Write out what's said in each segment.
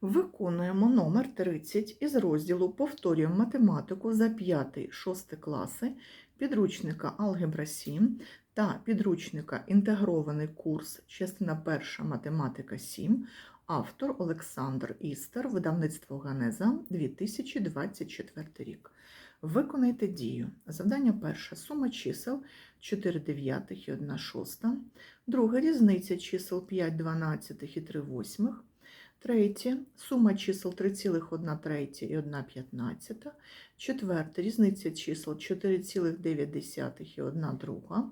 Виконуємо номер 30 із розділу Повторюємо математику за 5-6 класи підручника Алгебра 7 та підручника Інтегрований курс, частина 1 Математика 7, автор Олександр Істер, видавництво Ганеза 2024 рік. Виконайте дію. Завдання перше. Сума чисел 4 дев'ятих і 1 шоста. Друге. Різниця чисел 5 дванадцятих і 3 восьмих. Третє сума чисел 3,1 третя і 1 п'ятнадцята. Четверте різниця чисел 4,9 і 1 друга.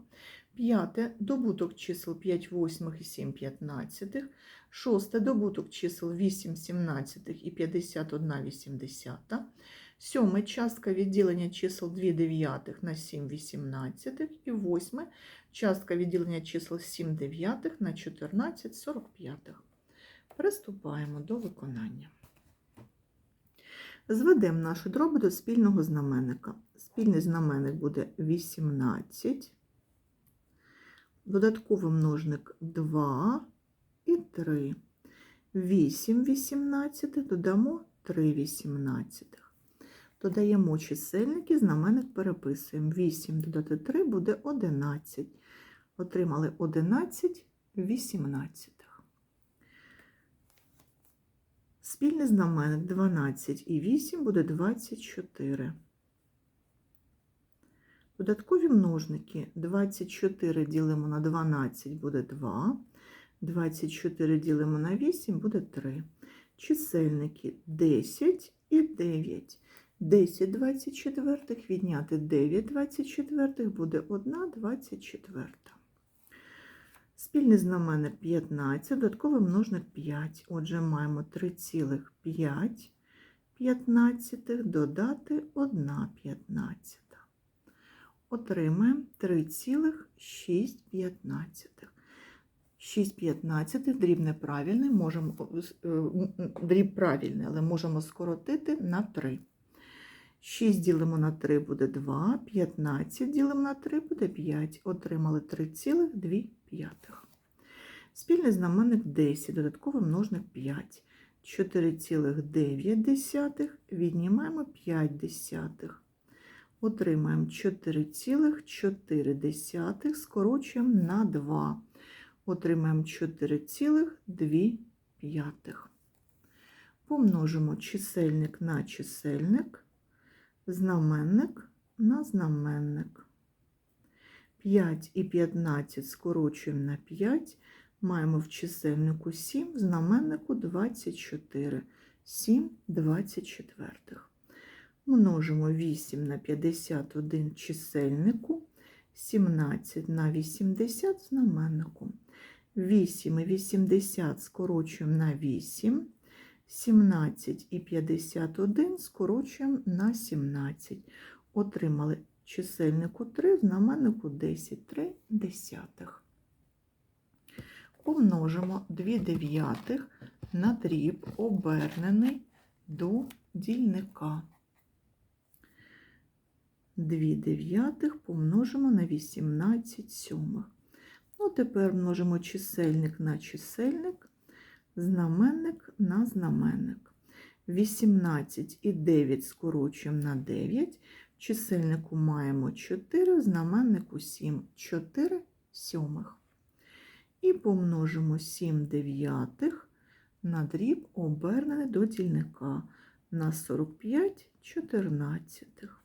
П'яте добуток чисел 5 восьмих і 7 п'ятнадцятих. Шосте добуток чисел 8 сімнадцятих і 51 вісімдесята. Сьоме частка відділення чисел 2 дев'ятих на 7 вісімнадцятих. І восьме частка відділення чисел 7 дев'ятих на 14 45. Приступаємо до виконання. Зведемо наші дроби до спільного знаменника. Спільний знаменник буде 18, додатковий множник 2 і 3. 8 18 додамо 3 18. Додаємо чисельники, знаменник переписуємо. 8 додати 3 буде 11. Отримали 11 18. Спільний знаменник 12 і 8 буде 24. Додаткові множники 24 ділимо на 12 буде 2. 24 ділимо на 8 буде 3. Чисельники 10 і 9. 10 24 відняти 9 24 буде 1 24. Спільний знаменник 15, додатковий множник 5. Отже, маємо 3,5 15 додати 1 15. Отримаємо 3,6 15. 6 15 дріб неправильний, можемо, дріб правильний, але можемо скоротити на 3. 6 ділимо на 3 буде 2, 15 ділимо на 3 буде 5. Отримали 3,2 п'ятих. Спільний знаменник 10, додатковий множник 5. 4,9 віднімаємо 5 десятих. Отримаємо 4,4, скорочуємо на 2. Отримаємо 4,2. Помножимо чисельник на чисельник, знаменник на знаменник. 5 і 15 скорочуємо на 5, маємо в чисельнику 7, в знаменнику 24. 7 24. Множимо 8 на 51 чисельнику, 17 на 80 знаменнику. 8 і 80 скорочуємо на 8, 17 і 51 скорочуємо на 17. Отримали чисельнику 3, знаменнику 10, 3 десятих. Помножимо 2 дев'ятих на дріб, обернений до дільника. 2 дев'ятих помножимо на 18 сьомих. Ну, тепер множимо чисельник на чисельник, знаменник на знаменник. 18 і 9 скорочуємо на 9. В чисельнику маємо 4, в знаменнику 7, 4 сьомих. І помножимо 7 дев'ятих на дріб, обернений до дільника на 45 чотирнадцятих.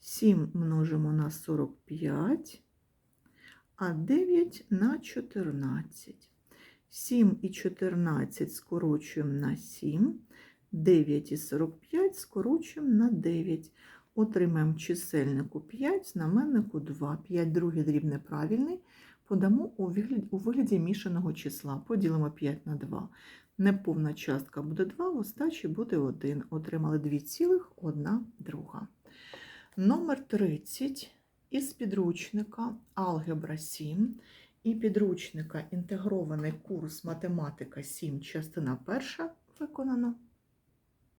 7 множимо на 45, а 9 на 14. 7 і 14 скорочуємо на 7, 9 і 45 скорочуємо на 9. Отримаємо чисельнику 5, знаменнику 2. 5 другий дріб неправильний. Подамо у вигляді, мішаного числа. Поділимо 5 на 2. Неповна частка буде 2, в остачі буде 1. Отримали 2,1 друга. Номер 30 із підручника Алгебра 7 і підручника Інтегрований курс Математика 7, частина 1 виконано.